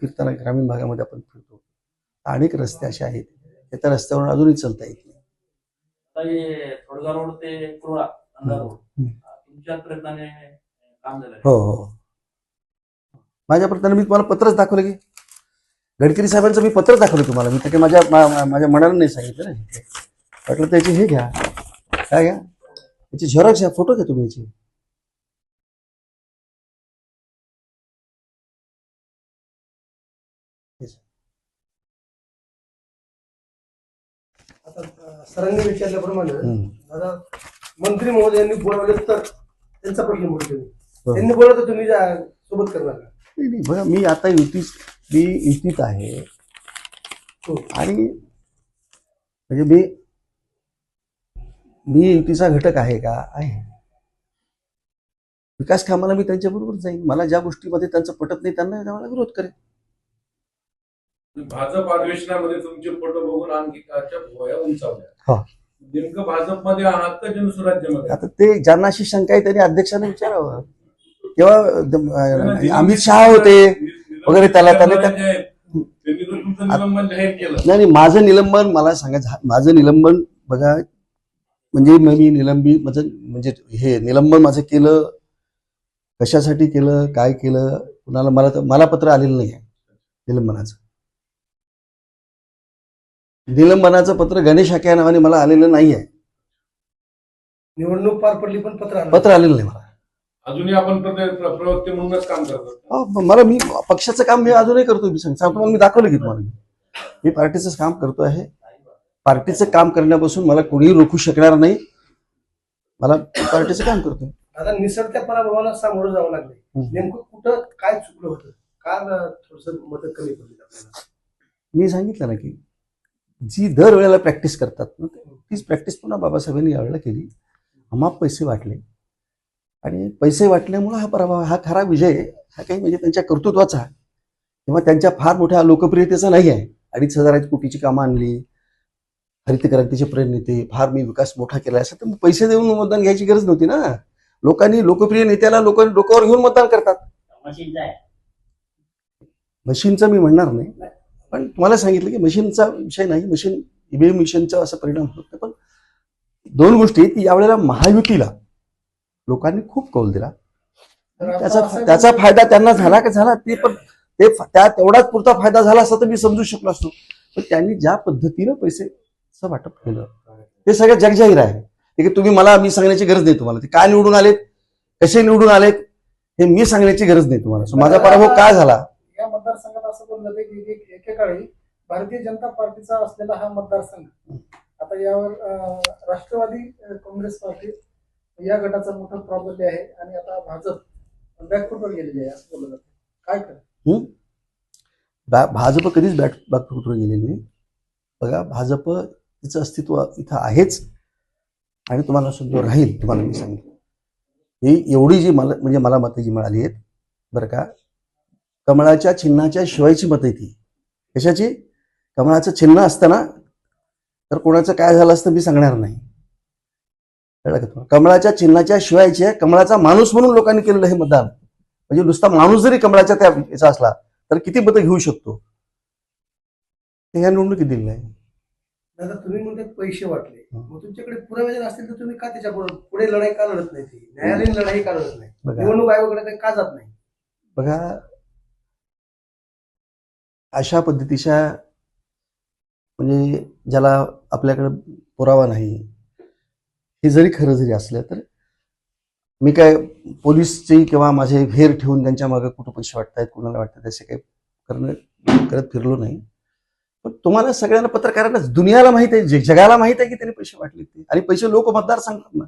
फिरताना ग्रामीण भागामध्ये आपण फिरतो. अनेक रस्ते असे आहेत. की त्या रस्त्यावरून अजूनही चालता येत नाही. हे हो हो माझ्या प्रयत्नाने मी तुम्हाला पत्रच दाखवलं की? गडकरी साहेबांचं मी पत्रच दाखवलं तुम्हाला. मी तर माझ्या माझ्या मनाला नाही सांगितलं ना. वाटलं त्याची हे घ्या. काय घ्या? त्याची झेरॉक्स घ्या. फोटो घ्या तुम्ही याची. आता सरांनी विचारल्याप्रमाणे. दादा मंत्री महोदयांनी बोलवले तर त्यांचा प्रश्न बोलतो. त्यांनी बोलवलं तर तुम्ही जा- सोबत करणार का? नाही नाही बघा मी आता युती मी युतीत आहे हो. आणि म्हणजे मी मी युतीचा घटक आहे का आहे विकास कामाला मी त्यांच्याबरोबर जाईन मला ज्या गोष्टीमध्ये त्यांचं पटत नाही त्यांना त्याला विरोध करेन भाजप अधिवेशनामध्ये तुमचे फोटो बघून अंकिताच्या भोया हा. उंचावल्या. नेमकं भाजपमध्ये आहात का जनसुराज्यामध्ये? आता ते ज्यांना अशी शंका आहे त्यांनी अध्यक्षांना विचारावं. तेव्हा अमित शहा होते वगैरे त्याला- त्यांनी केलं. नाही नाही, माझं निलंबन मला सांगा माझं निलंबन बघा म्हणजे मी निलंबित माझं म्हणजे हे निलंबन माझं केलं. कशासाठी केलं? काय केलं? कुणाला मला मला पत्र आलेलं नाही आहे निलंबनाचं. निलंबनाचं पत्र गणेश हाके या नावाने मला आलेलं नाही आहे निवडणूक पार पडली पण पत्र आलं. पत्र आलेलं नाही मला. अजूनही आपण प्रते- प्र- प्रवक्ते म्हणूनच काम करतो अहो, मला मी पक्षाचं काम मी अजूनही करतो मी सांग- सांगतो मला मी दाखवलं की तुम्हाला. मी पार्टीचं काम करतो आहे. पार्टीचं काम करण्यापासून मला कोणीही रोखू शकणार नाही. मला पार्टीचं काम करतो आता निसटत्या पराभवाला सामोरं जावं लागले हम्म. नेमकं कुठं काय चुकलं होतं? का थोडस मदत कमी पडली आपल्याला? मी सांगितलं ना की जी दर वेळेला प्रॅक्टिस करतात ना तीच प्रॅक्टिस पुन्हा बाबासाहेबांनी यावेळेला केली. अमाप पैसे वाटले. आणि पैसे वाटल्यामुळं हा पराभव हा खरा विजय हा काही म्हणजे त्यांच्या कर्तृत्वाचा किंवा त्यांच्या फार मोठ्या लोकप्रियतेचा नाही आहे. अडीच हजार कोटीची कामं आणली. हरित क्रांतीचे प्रणेते फार मी विकास मोठा केला असं तर पैसे देऊन मतदान घ्यायची गरज नव्हती ना. लोकांनी लोकप्रिय नेत्याला लोक डोक्यावर घेऊन मतदान करतात. मशीनचं मी म्हणणार नाही. पण तुम्हाला सांगितलं की मशीनचा विषय नाही मशीन ईव्हीएम मिशनचा असा परिणाम होत नाही. पण दोन गोष्टी की यावेळेला महायुतीला लोकांनी खूप कौल दिला. त्याचा त्याचा फायदा त्यांना झाला का झाला ते पण ते त्या तेवढाच पुरता फायदा झाला असता तर मी समजू शकलो असतो. पण त्यांनी ज्या पद्धतीनं पैसेचं वाटप केलं ते सगळं जगजाहीर आहे. की तुम्ही मला मी सांगण्याची गरज नाही तुम्हाला. ते काय निवडून आलेत? कसे निवडून आलेत? हे मी सांगण्याची गरज नाही तुम्हाला. माझा पराभव काय झाला? मतदारसंघात असं बोललं जाते की एक- एकेकाळी भारतीय जनता पार्टीचा असलेला हा मतदारसंघ. आता यावर अं, राष्ट्रवादी अं, काँग्रेस पार्टी या गटाचा मोठा प्रॉब्लेम आहे आणि आता भाजप बॅकफुटवर गेलेली आहे असं बोललं जातं. काय कर भा- भाजप कधीच बॅट बॅकफुटवर गेलेली नाही. बघा भाजप तिचं अस्तित्व इथं आहेच आणि तुम्हाला सुद्धा राहील तुम्हाला मी सांगेन. ही एवढी जी मला म्हणजे मला मतं जी मिळाली आहेत बरं का कमळाच्या चिन्हाच्या शिवायची मतं ती कशाची? कमळाचं चिन्ह असताना तर कोणाचं काय झालं असतं मी सांगणार नाही. कमळाच्या चिन्हाच्या शिवायची आहे. कमळाचा माणूस म्हणून लोकांनी केलेलं हे मतदान. म्हणजे नुसता माणूस जरी कमळाच्या त्या याचा असला तर किती मतं घेऊ शकतो? ते ह्या निवडणुकीत दिलेलं आहे. दादा तुम्ही म्हणते पैसे वाटले. मग तुमच्याकडे पुरावे जर असतील तर तुम्ही का त्याच्या पुढे लढाई का लढत नाही ती? न्यायालयीन लढाई का लढत नाही? निवडणूक आयोगाकडे का जात नाही? बघा अशा पद्धतीच्या म्हणजे ज्याला आपल्याकडे पुरावा नाही हे जरी खरं जरी असलं तर मी काय पोलीसची किंवा माझे भेर ठेवून त्यांच्या मागे कुठं पैसे वाटतायत कुणाला वाटतात असे काही करणं करत फिरलो नाही. पण तुम्हाला सगळ्यांना पत्रकारांना दुनियाला माहीत आहे जगाला माहीत आहे की त्यांनी पैसे वाटले ते. आणि पैसे लोक मतदार सांगतात ना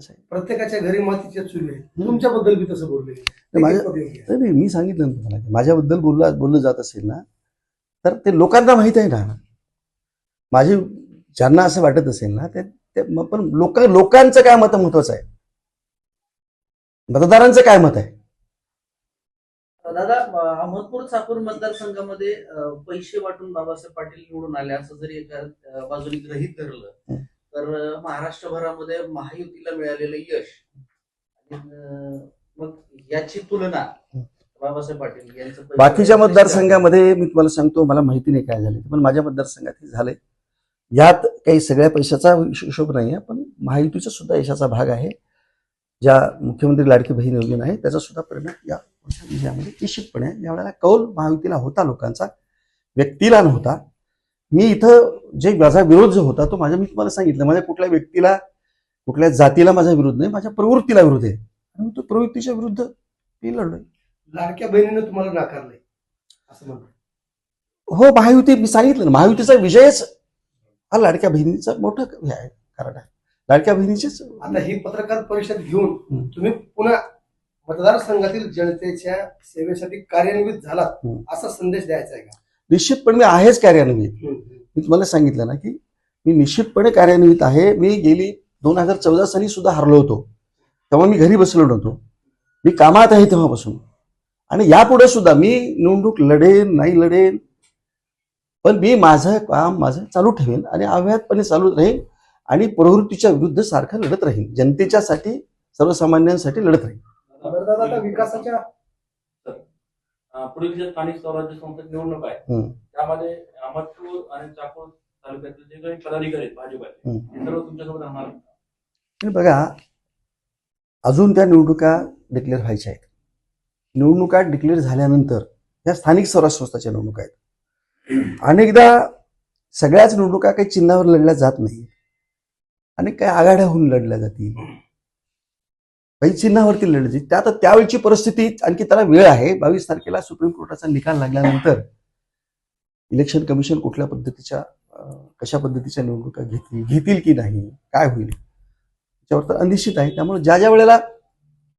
प्रत्येकाच्या घरी मातीच्या चुली आहे तुमच्याबद्दल बी तसं बोलले. माझ्या नाही नाही, मी सांगितलं ना तुम्हाला माझ्याबद्दल बोललं बोललं जात असेल ना तर ते लोकांना माहीत आहे ना. माझी ज्यांना असं वाटत असेल ना ते ते मग पण लोक लोकांचं काय मत महत्वाचं आहे? मतदारांचं काय मत आहे? दादा अं, अहमदपूर चाकूर मतदारसंघामध्ये अं, पैसे वाटून बाबासाहेब पाटील निवडून आले असं जरी एका अं, बाजूने गृहीत धरलं हं. तर महाराष्ट्रभरामध्ये महायुतीला मिळालेलं यश मग याची तुलना बाबासाहेब पाटील यांचं बाकीच्या मतदारसंघामध्ये मी तुम्हाला सांगतो मला माहिती नाही काय झाले पण माझ्या मतदारसंघात हे झालंय. यात काही सगळ्या पैशाचा हिशोब नाही आहे पण महायुतीचा सुद्धा यशाचा भाग आहे. ज्या मुख्यमंत्री लाडकी बहीण योजना आहे त्याचा सुद्धा परिणाम या विजयामध्ये निश्चितपणे. यावेळेला कौल महायुतीला होता लोकांचा व्यक्तीला नव्हता. मी इथं जे माझा विरोध जो होता तो माझ्या मी तुम्हाला सांगितलं माझ्या कुठल्या व्यक्तीला कुठल्या जातीला माझा विरोध नाही माझ्या प्रवृत्तीला विरोध आहे आणि तो प्रवृत्तीच्या विरुद्ध मी लढलोय लाडक्या बहिणीनं तुम्हाला नाकारलंय असं म्हणतो हो महायुती मी सांगितलं ना महायुतीचा विजयच हा लाडक्या बहिणीचा मोठं हे आहे कारण आहे लाडक्या बहिणीचेच आता ही पत्रकार परिषद घेऊन. तुम्ही पुन्हा मतदारसंघातील जनतेच्या सेवेसाठी कार्यान्वित झालात. असा संदेश द्यायचा आहे का निश्चितपणे मी आहेच कार्यान्वित. मी तुम्हाला सांगितलं ना की मी निश्चितपणे कार्यान्वित आहे. मी गेली दोन हजार चौदा साली सुद्धा हरलो होतो. तेव्हा मी घरी बसलो नव्हतो. मी कामात आहे तेव्हापासून. आणि यापुढे सुद्धा मी निवडणूक लढेन नाही लढेन. पण मी माझं काम माझं चालू ठेवेन आणि अव्याहतपणे चालू राहीन आणि प्रवृत्तीच्या विरुद्ध सारखं लढत राहीन. जनतेच्यासाठी सर्वसामान्यांसाठी लढत राहीन. विकासाच्या पुढील जे स्थानिक स्वराज्य संस्था निवडणूक आहे. त्यामध्ये अहमदपूर आणि चाकूर तालुक्यातील जे काही पदाधिकारी आहेत भाजपाचे. ते सर्व तुमच्यासोबत राहणार बघा अजून त्या निवडणुका डिक्लेअर व्हायच्या आहेत. निवडणुका डिक्लेअर झाल्यानंतर या स्थानिक स्वराज्य संस्थाच्या निवडणुका आहेत. अनेकदा सगळ्याच निवडणुका काही चिन्हावर लढल्या जात नाही आणि काही आघाड्या होऊन लढल्या जातील. काही चिन्हावरती लढली जाईल. त्या आता त्यावेळची परिस्थिती आणखी त्याला वेळ आहे बावीस तारखेला सुप्रीम कोर्टाचा निकाल लागल्यानंतर इलेक्शन कमिशन कुठल्या पद्धतीच्या कशा पद्धतीच्या निवडणुका घेतील घेतील की नाही काय होईल त्याच्यावर तर अनिश्चित आहे त्यामुळे ज्या ज्या वेळेला